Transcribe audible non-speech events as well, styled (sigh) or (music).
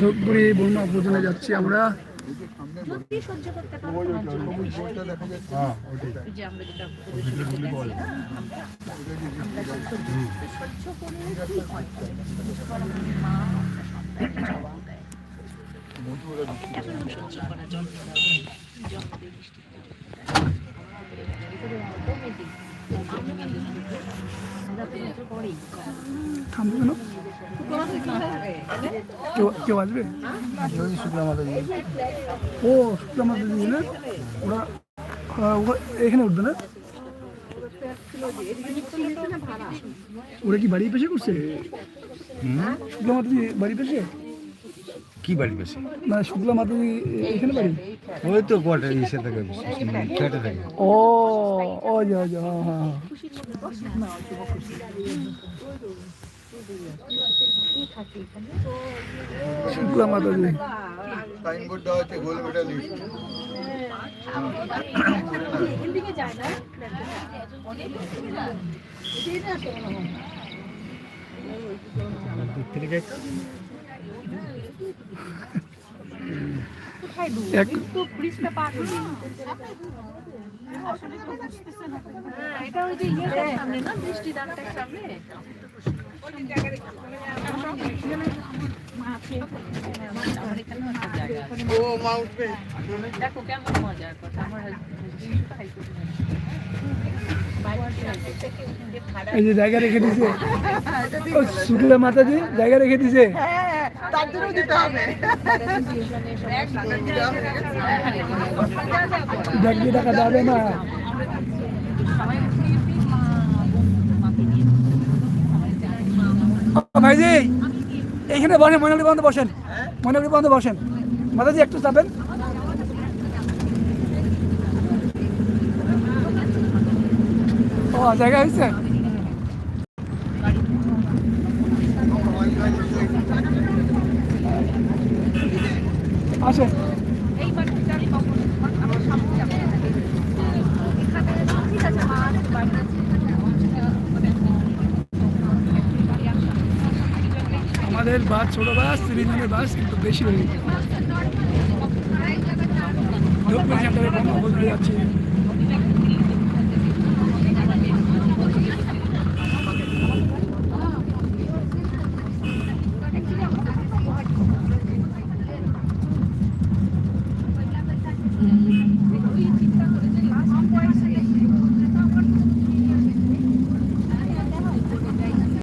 ধূপগুড়ি বন্যা ভোজনে যাচ্ছি আমরা আমরা। থামবে কেন কেউ আসবে ও শুক্লা মাতা দিদি না ওরা আহ, ওরা এখানে উঠবে না ওরা কি বাড়ি পেশে করছে শুক্লা মাতা দিদি বাড়ি পেশে কি বাড়ি বেশি? মানে শুক্লা মাতা দিদি এখানে বাড়ি? ওই তো কোয়ার্টার ইসে থাকে ফ্ল্যাটে থাকে। ও ও যা যা হ্যাঁ হ্যাঁ। শুক্লা মাতা দিদি সাইনবোর্ড দেওয়া আছে গোল মেডাল হ্যাঁ, এটা ওই যে ইয়েটার সামনে না, বৃষ্টিদানটার সামনে। আমার এখানেও জায়গা আছে। দেখো কেমন মজার কথা আমার husband তাই করে না। এই যে জায়গা রেখে দিছে। (laughs) ও শুক্লা মাতাজি জায়গা রেখে দিছে। দেখবি টাকা যাবে না সবাই মা মাকে নিয়ে ও ভাইজি, এইখানে বসেন ময়নাগুড়ি বন্ধ বসেন। ময়নাগুড়ি বন্ধ বসেন। মাতাজি, একটু যাবেন? ও, জায়গা হয়েছে আসেন এই বাড়িটা কখন আমার সামনে যাবে এখানে ঠিক আছে মা আছে বাড়ি আছে। আমাদের বাস ছোট বাস তিনজনের বাস কিন্তু বেশি হয়ে বলতে যাচ্ছি।